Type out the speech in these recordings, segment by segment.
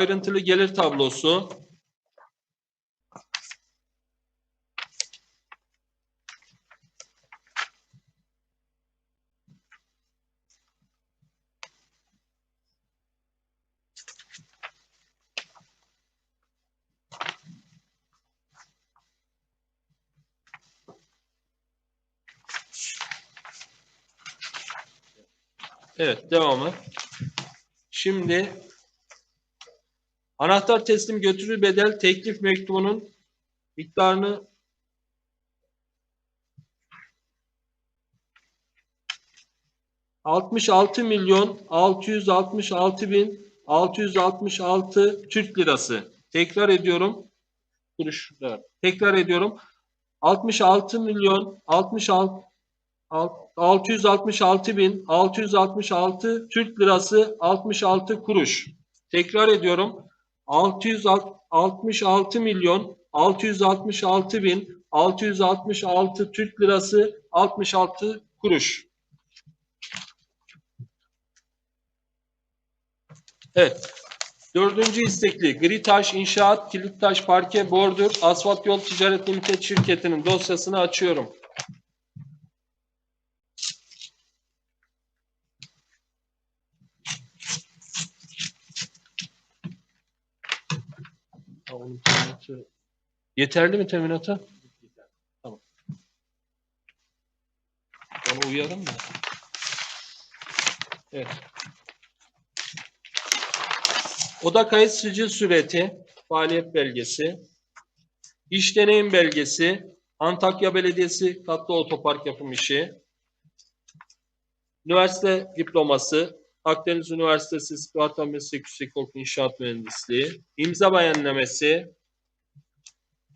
ayrıntılı gelir tablosu. Evet, devamı. Şimdi anahtar teslim götürü bedel teklif mektubunun miktarını ...66 milyon 666 bin 666 Türk lirası. Tekrar ediyorum. Kuruş. evet. Tekrar ediyorum. 66 milyon 66 Alt- 666 bin 666 Türk lirası 66 kuruş. Tekrar ediyorum. 666 milyon 666 bin 666 Türk lirası 66 kuruş. Evet. Dördüncü istekli gri taş inşaat, kilit taş, parke, bordür, asfalt yol ticaret limited şirketinin dosyasını açıyorum. Onun teminatı- Yeterli mi teminata? Tamam. Ona uyarım da. Evet. Oda kayıt sicil süreti, faaliyet belgesi, iş deneyim belgesi, Antakya Belediyesi katlı otopark yapım işi, üniversite diploması, Akdeniz Üniversitesi Sparta Meslek Yüksekokulu İnşaat Mühendisliği, imza beyanlamesi,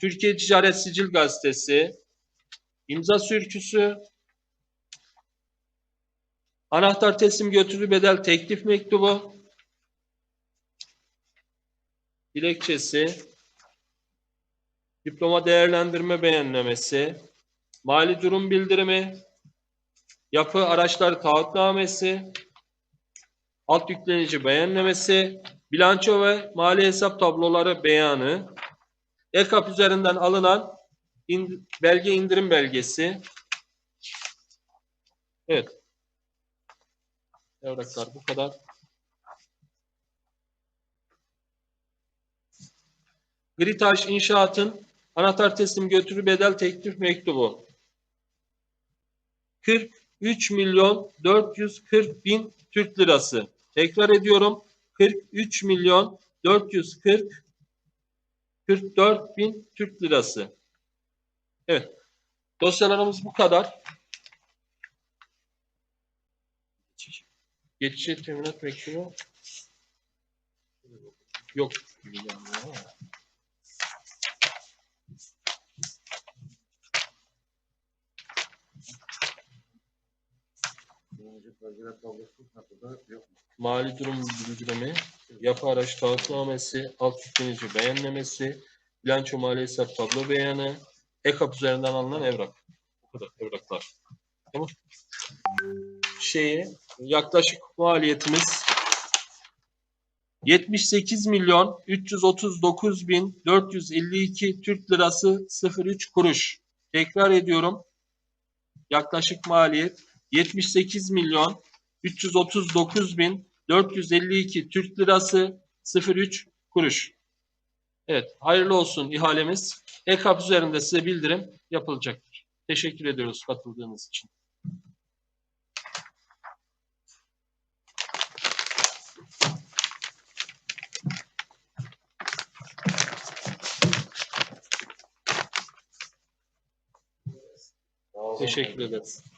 Türkiye Ticaret Sicil Gazetesi, imza sürküsü, anahtar teslim götürü bedel teklif mektubu, dilekçesi, diploma değerlendirme beyannamesi, mali durum bildirimi, yapı araçları taahhütnamesi, alt yüklenici beyannamesi, bilanço ve mali hesap tabloları beyanı, EKAP üzerinden alınan in- belge indirim belgesi. Evet. Evraklar bu kadar. Gritaş İnşaat'ın anahtar teslim götürü bedel teklif mektubu. 43 milyon 440 bin Türk lirası. Tekrar ediyorum. 43 milyon 440 44 bin Türk lirası. Evet. Dosyalarımız bu kadar. Geçici teminat mektubu yok. Gibi geldi ama. Mali durum bildirimi, yapı araç taahhütnamesi, alt yüklenici beyannamesi, bilanço mali hesap tablo beyanı, EKAP üzerinden alınan evrak. Bu kadar evraklar. Tamam. Şeyi, yaklaşık maliyetimiz 78 milyon 339 bin 452 Türk lirası 03 kuruş. Tekrar ediyorum. Yaklaşık maliyet 78 milyon 339 bin 452 Türk lirası 03 kuruş. Evet, hayırlı olsun ihalemiz. EKAP üzerinde size bildirim yapılacaktır. Teşekkür ediyoruz katıldığınız için. Teşekkür ederiz.